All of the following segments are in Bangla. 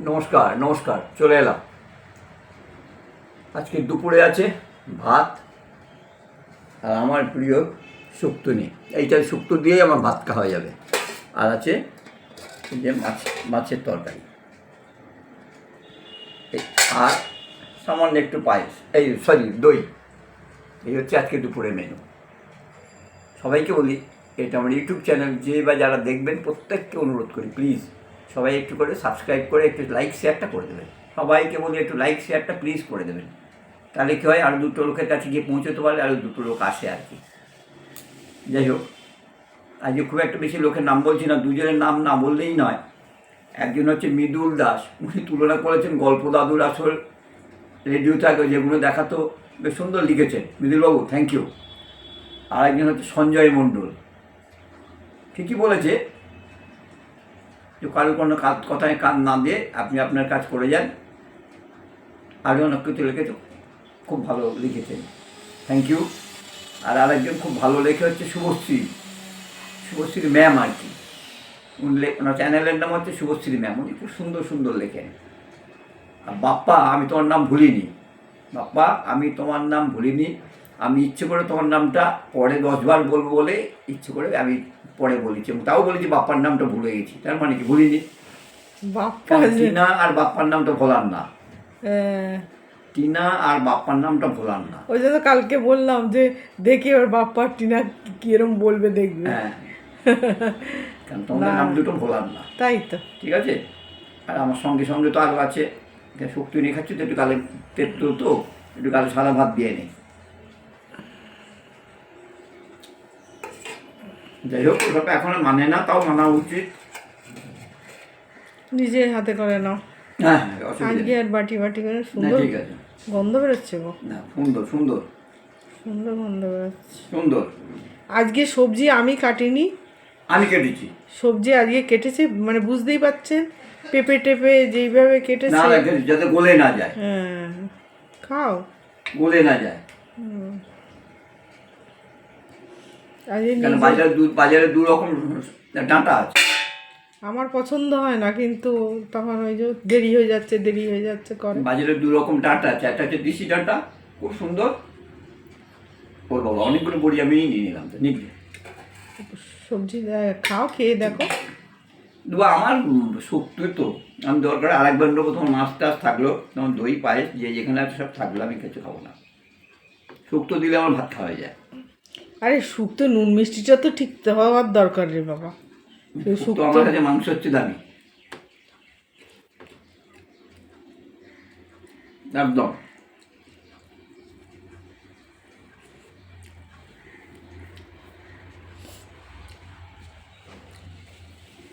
নমস্কার নমস্কার, চলে এলাম। আজকে দুপুরে আছে ভাত আর আমার প্রিয় শুক্তনি। এইটা শুক্তো দিয়েই আমার ভাত খাওয়া যাবে। আর আছে যে মাছ, মাছের তরকারি। আর সামান্য একটু পায়েস। এই সরি, দই। এই হচ্ছে আজকে দুপুরে মেনু সবাইকে বলি, এটা আমার ইউটিউব চ্যানেল। যে বা যারা দেখবেন, প্রত্যেককে অনুরোধ করি প্লিজ সবাই একটু করে সাবস্ক্রাইব করে একটু লাইক শেয়ারটা করে দেবেন। সবাইকে বলি একটু লাইক শেয়ারটা প্লিজ করে দেবেন। তাহলে কী হয় আরও দুটো লোকের কাছে গিয়ে পৌঁছতে পারলে আরও দুটো লোক আসে আর কি। যাই হোক, আজকে খুব একটা বেশি লোকের নাম বলছি না, দুজনের নাম না বললেই নয়। একজন হচ্ছে মৃদুল দাস, উনি তুলনা করেছেন গল্প দাদুর আসল রেডিও থাকে যেগুলো দেখাতো বেশ সুন্দর লিখেছেন। মৃদুলবাবু থ্যাংক ইউ আর একজন হচ্ছে সঞ্জয় মণ্ডল। ঠিকই বলেছে যে কারও কোনো কাজ কথায় কান না দিয়ে আপনি আপনার কাজ করে যান। আরও অনেক কিছু লিখেছে খুব ভালো লিখেছেন। থ্যাংক ইউ আর আরেকজন খুব ভালো লেখে হচ্ছে শুভশ্রী। শুভশ্রী ম্যাম আর কি। ওনার চ্যানেলের নাম হচ্ছে শুভশ্রী ম্যাম। উনি খুব সুন্দর সুন্দর লেখেন। আর বাপ্পা, আমি তোমার নাম ভুলিনি। বাপ্পা, আমি তোমার নাম ভুলিনি। আমি ইচ্ছে করে তোমার নামটা পরে দশবার বলব বলে ইচ্ছে করে আমি পরে বলেছি এবং তাও বলেছি বাপ্পার নামটা ভুলে গেছি। তার মানে কি ভুলিনি? টিনা আর বাপ্পার নামটা ভোলার না। হ্যাঁ, টিনা আর বাপ্পার নামটা ভোলার না। ওই জন্য কালকে বললাম যে দেখি ওর বাপ্পা টিনা কিরম বলবে দেখবে। হ্যাঁ। কারণ তোমাদের নাম দুটো ভোলার না। তাই তো। ঠিক আছে? আর আমার সঙ্গে সঙ্গে তো আরও আছে। শক্তি নিয়ে খাচ্ছি তো একটু কালে তেত্র তো একটু কালে সাদা ভাত দিয়ে নেই যাই হোক ওসব এখন মানে না তাও মানা উচিত। নিজের হাতে করে নাও। হ্যাঁ হ্যাঁ, আজকে আর বাটি বাটি করে সুন্দর ঠিক আছে। গন্ধ বেরোচ্ছে গো। না সুন্দর সুন্দর। সুন্দর গন্ধ বেরোচ্ছে। সুন্দর। আজকে সবজি আমি কাটিনি। আমি কেটেছি। সবজি আজকে কেটেছে মানে বুঝতেই পাচ্ছেন পেঁপে টেপে যেইভাবে কেটেছে। না যাতে গলে না যায়। হ্যাঁ খাও। গলে না যায়। আজকে নিজে- বাজারে দু বাজারে দু রকম ডাঁটা আছে। আমার পছন্দ হয় না কিন্তু তখন ওই যে দেরি হয়ে যাচ্ছে দেরি হয়ে যাচ্ছে করে। বাজারে দু রকম ডাঁটা আছে। একটা হচ্ছে দেশি ডাঁটা খুব সুন্দর। ওর বাবা অনেকগুলো বড়ি আমি নিয়ে নিলাম তো নিবি? সবজি খাও খেয়ে দেখো। দেবো আমার শক্তি তো। আমি দরকার আরেকবার নেব তোমার মাছ টাছ থাকল তোমার দই পায়েস যে যেখানে আছে সব থাকল আমি কিছু খাব না। শুক্তো দিলে আমার ভাত খাওয়া যায়। আরে শুক্তো নুন মিষ্টিটা তো ঠিক হওয়ার দরকার রে বাবা। শুক্তো আমার কাছে মাংস হচ্ছে দামি। একদম।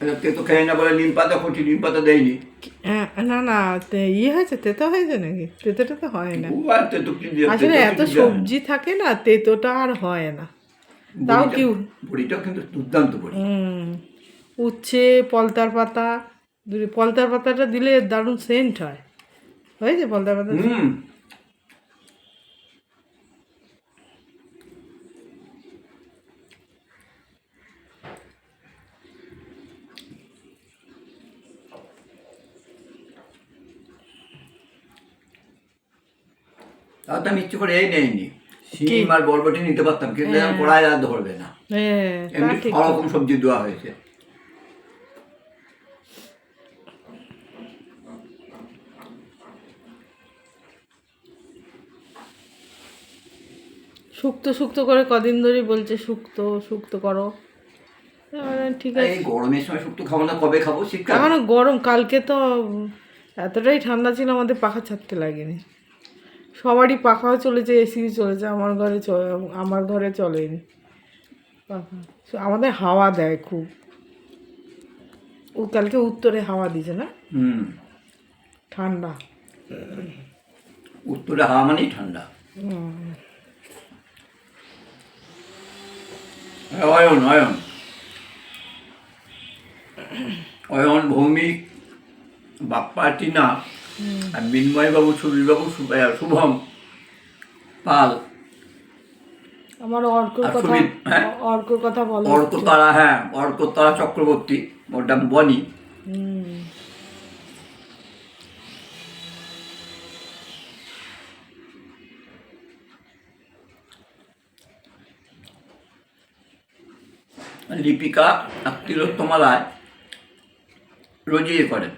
তেতো খেয়ে না বলে নিম পাতা খুঁটি নিম পাতা দেয়নি। হ্যাঁ, না না ইয়ে হয়েছে তেতো হয়েছে নাকি? তেতোটা তো হয় না। আসলে এত। সবজি থাকে না তেতোটা আর হয় না। তাও বড়িটা- কি বড়িটাও কিন্তু দুর্দান্ত বড়ি। উচ্ছে পলতার পাতা পলতার পাতাটা দিলে দারুণ সেন্ট হয়। হয়েছে পলতার পাতা? হুম তাও তো আমি ইচ্ছে করে এই নেইনি। শিম আর বরবটি নিতে পারতাম কিন্তু কড়াই আর ধরবে না। হ্যাঁ এমনি রকম সবজি দেওয়া হয়েছে। শুক্তো শুক্তো করে কদিন ধরেই বলছে শুক্ত শুক্ত করো। ঠিক আছে। গরমের সময় শুক্তো খাব না কবে খাব? শীতকাল। গরম কালকে তো এতটাই ঠান্ডা ছিল আমাদের পাখা ছাড়তে লাগেনি। সবারই পাখাও চলেছে এসি চলেছে আমার ঘরে চ- আমার ঘরে চলেনি। পাখা। আমাদের হাওয়া দেয় খুব। ও কালকে উত্তরে হাওয়া দিছে না? হুম। ঠান্ডা। উত্তরে হাওয়া মানেই ঠান্ডা। অয়ন অয়ন। অয়ন ভৌমিক বাপ্পা টিনা। আর বাবু সুবীরবাবু শুভম পাল। আমার অর্কর কথা হ্যাঁ? অর্কর বলো। অর্ক তারা হ্যাঁ অর্ক তারা চক্রবর্তী ওর নাম বনি লিপিকা আর তিলোত্তমা রায় রোজই করেন।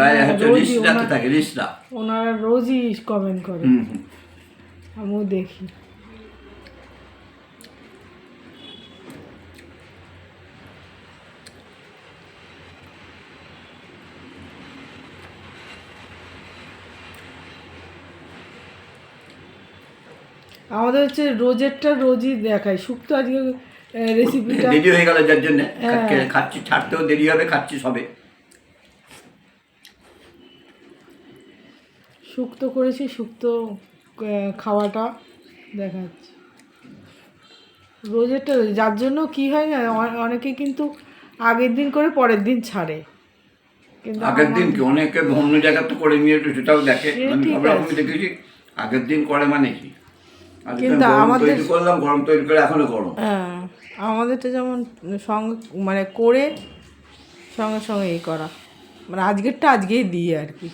রায় হচ্ছে রোজই রিসরাতে থাকে রিসরা ওনারা রোজই কমেন্ট করে। আমিও দেখি। আমাদের হচ্ছে রোজেরটা রোজই দেখায় শুক্তো আজকে রেসিপিটা দেরি হয়ে গেল যার জন্য। হ্যাঁ। খাচ্ছি ছাড়তেও দেরি হবে খাচ্ছি সবে। শুক্তো করেছি শুক্তো খাওয়াটা দেখাচ্ছি। রোজেরটা রোজ যার জন্য কি হয় না অনেকে কিন্তু আগের দিন করে পরের দিন ছাড়ে। কিন্তু আগের দিন কি? অনেকে অন্য জায়গা তো করে নিয়ে সেটাও দেখে। আমি। দেখেছি আগের দিন করে মানে কি? কিন্তু আমাদের- করলাম গরম তৈরি করে এখনও গরম। হ্যাঁ আমাদেরটা যেমন সঙ্গে মানে করে সঙ্গে সঙ্গে এই করা। মানে আজকেরটা আজকেই দিই আর কি।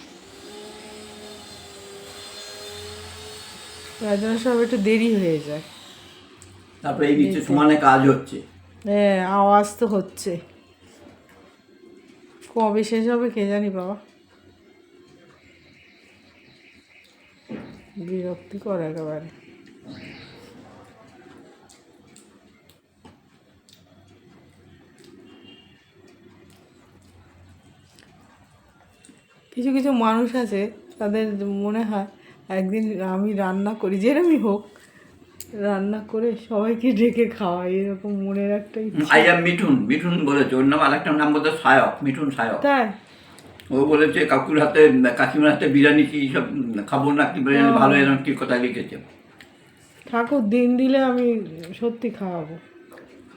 তার জন্য সব একটু দেরি হয়ে যায়। তারপরে এই নিচে সমানে কাজ হচ্ছে। হ্যাঁ আওয়াজ তো হচ্ছে। কবে শেষ হবে কে জানি বাবা। বিরক্তিকর একেবারে। কিছু কিছু মানুষ আছে তাদের মনে হয় একদিন আমি রান্না করি যেরমই হোক রান্না করে সবাইকে ডেকে খাওয়াই এরকম মনের একটা ইচ্ছা। আই এম মিঠুন মিঠুন বলেছে ওর নাম আরেকটা নাম বলতে সায়ক মিঠুন সায়ক। তাই? ও বলেছে কাকুর হাতে কাকিমার হাতে বিরিয়ানি কি সব খাব না কি বিরিয়ানি ভালো এরকম কি কথা লিখেছে? ঠাকুর দিন দিলে আমি সত্যি খাওয়াবো।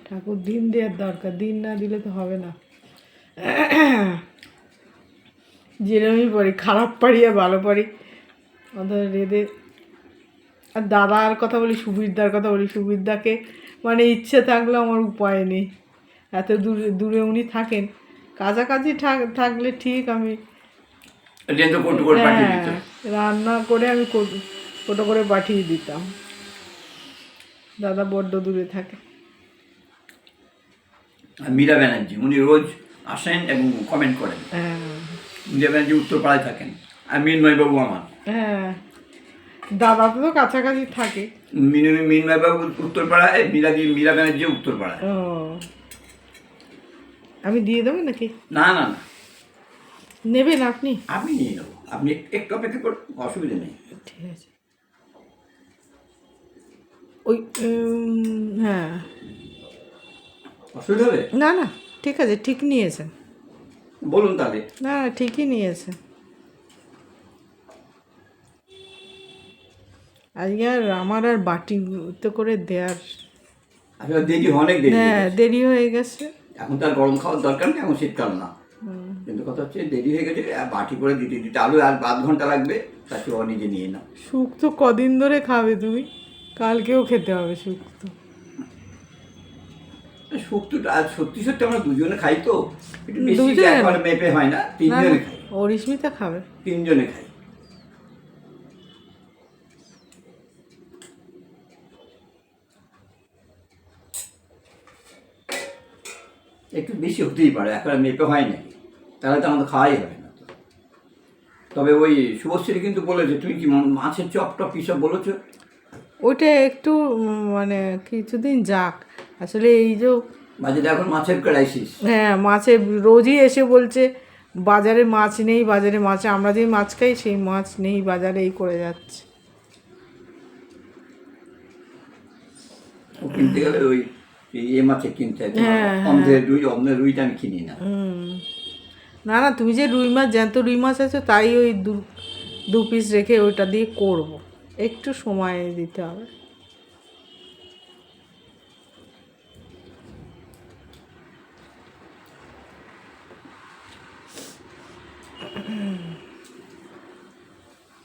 ঠাকুর দিন দেওয়ার দরকার দিন না দিলে তো হবে না। যেরমই পারি খারাপ পারি আর ভালো পারি ওদের রেদে আর দাদার কথা বলি সুবিরদার কথা বলি সুবিরদাকে মানে ইচ্ছে থাকলেও আমার উপায় নেই। এত দূরে দূরে উনি থাকেন। কাছাকাছি থাক- থাকলে ঠিক আমি হ্যাঁ, রান্না করে আমি কোটো করে পাঠিয়ে দিতাম। দাদা বড্ড দূরে থাকে। মীরা ব্যানার্জি উনি রোজ আসেন এবং কমেন্ট করেন। হ্যাঁ। মীরা ব্যানার্জি উত্তরপাড়ায় থাকেন। আর মিনময়বাবু আমার। হ্যাঁ। দাদা তো কাছাকাছি থাকে। মিনু মিনময়বাবু উত্তরপাড়ায় মীরাজি মীরা ব্যানার্জি উত্তরপাড়ায়। ও। আমি দিয়ে দেবো নাকি? না না না। নেবেন আপনি? আমি নিয়ে নেব। আপনি একটু অপেক্ষা করুন অসুবিধা নেই। ঠিক আছে। ওই হ্যাঁ। অসুবিধা হবে? না না ঠিক আছে ঠিক নিয়েছেন। বলুন তাহলে। না ঠিকই নিয়েছে আজকে আর আমার আর বাটিতে করে দেওয়ার দেরি অনেক দেরি হ্যাঁ দেরি হয়ে গেছে। এখন তো আর গরম খাওয়ার দরকার নেই এখন শীতকাল না। কিন্তু কথা হচ্ছে দেরি হয়ে গেছে আর বাটি করে দিতে দিতে আলু আর আধ ঘণ্টা লাগবে চেয়ে ও নিজে নিয়ে নাও। শুক তো কদিন ধরে খাবে তুমি? কালকেও খেতে হবে শুক তো। শুক্তটা সত্যি সত্যি আমরা দুজনে খাই তো। একটু বেশি মেপে হয় না না তিনজনে খাই। অরিস্মিতা খাবে। তিনজনে খাই। একটু বেশি হতেই পারে একবার মেপে হয় নাকি? তাহলে তো আমাদের খাওয়াই হবে না তো। তবে ওই শুভশ্রী কিন্তু বলেছে তুমি কি মাছের চপ টপ কিসব বলেছ? ওইটা একটু মানে কিছুদিন যাক। আসলে এই যে বাজারে এখন মাছের ক্রাইসিস হ্যাঁ মাছে রোজই এসে বলছে বাজারে মাছ নেই বাজারে মাছ আমরা যেই মাছ খাই সেই মাছ নেই বাজারে এই করে যাচ্ছে। কিনতে গেলে ওই এ মাছে কিনতে হয় হ্যাঁ, অন্ধের রুই অন্ধের রুইটা আমি কিনি না। না না তুমি যে রুই মাছ জ্যান্ত রুই মাছ আছে তাই ওই দু দু পিস রেখে ওইটা দিয়ে করব। একটু সময় দিতে হবে।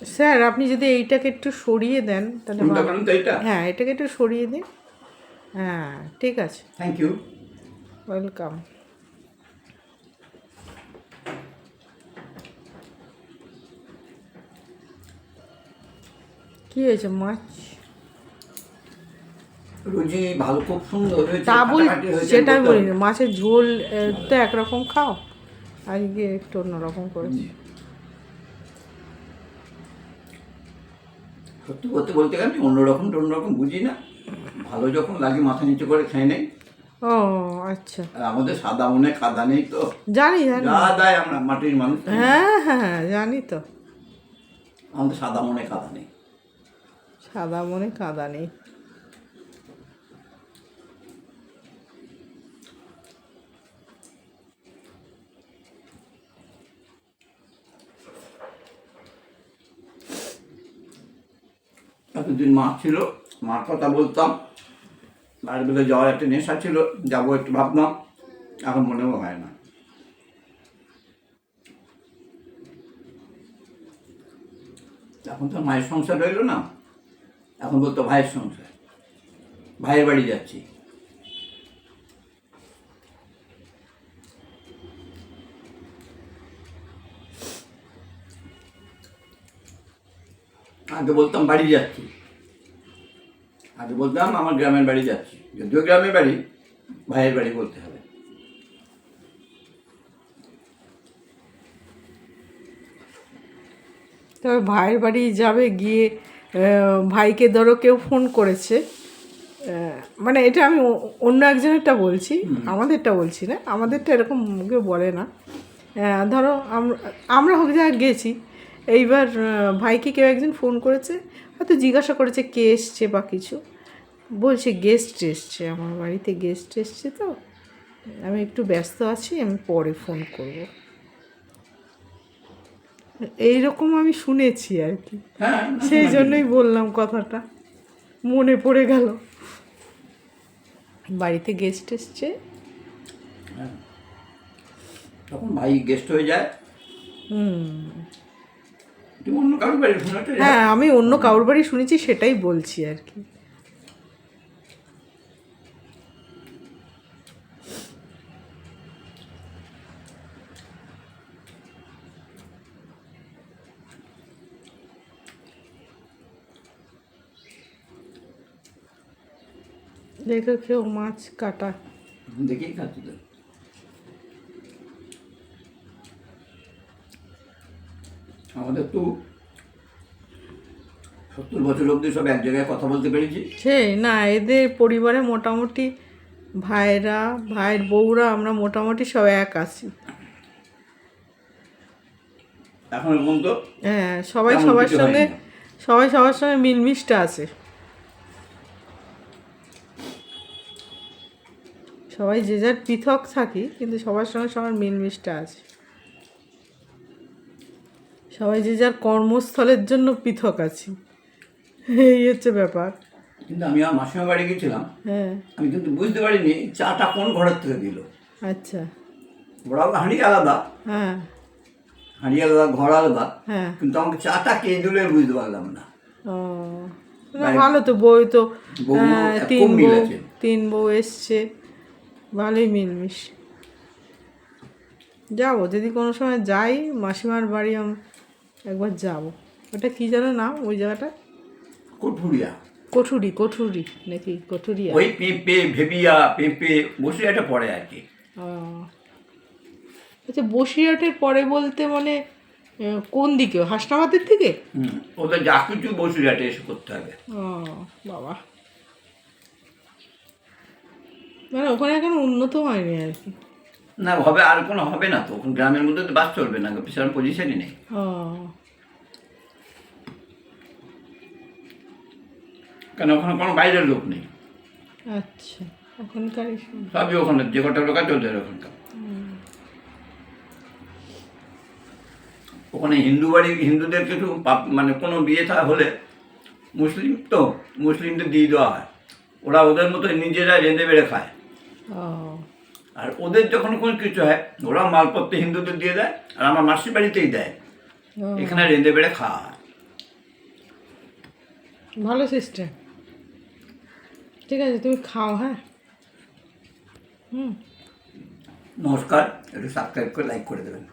স্যার আপনি যদি এইটাকে একটু সরিয়ে দেন তাহলে হ্যাঁ এটাকে একটু সরিয়ে দিন। হ্যাঁ ঠিক আছে। থ্যাংক ইউ ওয়েলকাম কি হয়েছে মাছ? রুজি ভালো খুব সুন্দর হয়েছে তা বল সেটাই বলি না মাছের ঝোল তো একরকম খাও আজকে একটু অন্যরকম করেছি। সত্যি করতে বলতে গেলে আমি অন্যরকম অন্যরকম বুঝি না। ভালো যখন লাগে মাথা নিচু করে খেয়ে নেই। ও আচ্ছা। আর আমাদের সাদা মনে কাদা নেই তো। জানি জানি। যা দেয় আমরা মাটির মানুষ। হ্যাঁ হ্যাঁ হ্যাঁ, জানি তো। আমাদের সাদা মনে কাদা নেই। সাদা মনে কাদা নেই। এতদিন মা ছিল মার কথা বলতাম। বাইরে যাওয়ার একটা নেশা ছিল, যাব একটু ভাবতাম, এখন মনেও হয় না। এখন তো মায়ের সংসার রইল না, এখন বলতো ভাইয়ের সংসার, ভাইয়ের বাড়ি যাচ্ছি। আগে বলতাম বাড়ি যাচ্ছি, আগে বলতাম আমার গ্রামের বাড়ি যাচ্ছি। যদিও গ্রামের বাড়ি ভাইয়ের বাড়ি বলতে হবে। তবে ভাইয়ের বাড়ি যাবে গিয়ে ভাইকে ধরো কেউ ফোন করেছে। মানে এটা আমি অন্য একজনেরটা বলছি আমাদেরটা বলছি না আমাদেরটা এরকম কেউ বলে না। ধরো আমরা আমরা হোক যা গেছি এইবার ভাইকে কেউ একজন ফোন করেছে হয়তো জিজ্ঞাসা করেছে কে এসছে বা কিছু। বলছে গেস্ট এসছে আমার বাড়িতে গেস্ট এসছে তো। আমি একটু ব্যস্ত আছি আমি পরে ফোন করব। এইরকম আমি শুনেছি আর কি। হ্যাঁ সেই জন্যই বললাম কথাটা। মনে পড়ে গেল। বাড়িতে গেস্ট এসছে। হ্যাঁ। তখন ভাই গেস্ট হয়ে যায়। হুম। হ্যাঁ আমি অন্য কারোর বাড়ি শুনেছি সেটাই বলছি আর কি। দেখো কেউ মাছ কাটা। দেখেই খাচ্ছি তো। আমাদের তো সত্তর বছর অবধি সব এক জায়গায় কথা বলতে পেরেছি। সেই না এদের পরিবারে মোটামুটি ভাইরা ভাইয়ের বউরা আমরা মোটামুটি সব এক আছি। এখন পর্যন্ত হ্যাঁ সবাই সবার সঙ্গে সবাই সবার সঙ্গে মিলমিশটা আছে। সবাই যে যার পৃথক থাকি কিন্তু সবার সঙ্গে সবার মিলমিশটা আছে। সবাই যে যার কর্মস্থলের জন্য পৃথক আছি। এই হচ্ছে ব্যাপার। কিন্তু আমি আমার মাসিমা বাড়ি গেছিলাম হ্যাঁ। আমি কিন্তু বুঝতে পারিনি চাটা কোন ঘরের থেকে দিল। আচ্ছা। বড় হাঁড়ি আলাদা। হ্যাঁ। হাঁড়ি আলাদা ঘর আলাদা। হ্যাঁ। কিন্তু আমাকে চাটা কে দিল বুঝতে পারলাম না। ও ভালো তো বই তো তিন বউ তিন বউ এসছে। ভালোই মিলমিশ। যাব যদি কোনো সময় যাই মাসিমার বাড়ি আমি একবার যাব। ওটা কি জানো নাম ওই জায়গাটা? কঠুরিয়া। কঠুরি কঠুরি নাকি কঠুরিয়া। ওই পেঁপে ভেবিয়া পেঁপে বসে একটা পড়ে আর কি। আচ্ছা বসিরহাটের পরে বলতে মানে কোন দিকে? হাসনাবাদের দিকে? ওদের যা কিছু বসিরহাটে এসে করতে হবে। ও বাবা। মানে ওখানে এখন উন্নত হয়নি আর কি। না হবে আর কোনো হবে না তো। ওখানে গ্রামের মধ্যে তো বাস চলবে না সেরকম পজিশনই নেই। কেন ওখানে কোনো বাইরের লোক নেই। আচ্ছা ওখানকারই সব। সবই ওখানে যে কটা লোক আছে ওদের ওখানকার। ওখানে হিন্দু বাড়ি হিন্দুদের কিছু পাপ- মানে কোনো বিয়ে থা হলে মুসলিম তো মুসলিমদের দিয়ে দেওয়া হয়। ওরা ওদের মতো নিজেরা রেঁধে বেড়ে খায়। আর ওদের যখন কোনো কিছু হয় ওরা মালপত্র হিন্দুদের দিয়ে দেয় আর আমার মাসির বাড়িতেই দেয়। এখানে রেঁধে বেড়ে খাওয়া হয় ভালো সিস্টেম ঠিক আছে তুমি খাও হ্যাঁ? হুম। নমস্কার একটু সাবস্ক্রাইব করে লাইক করে দেবেন।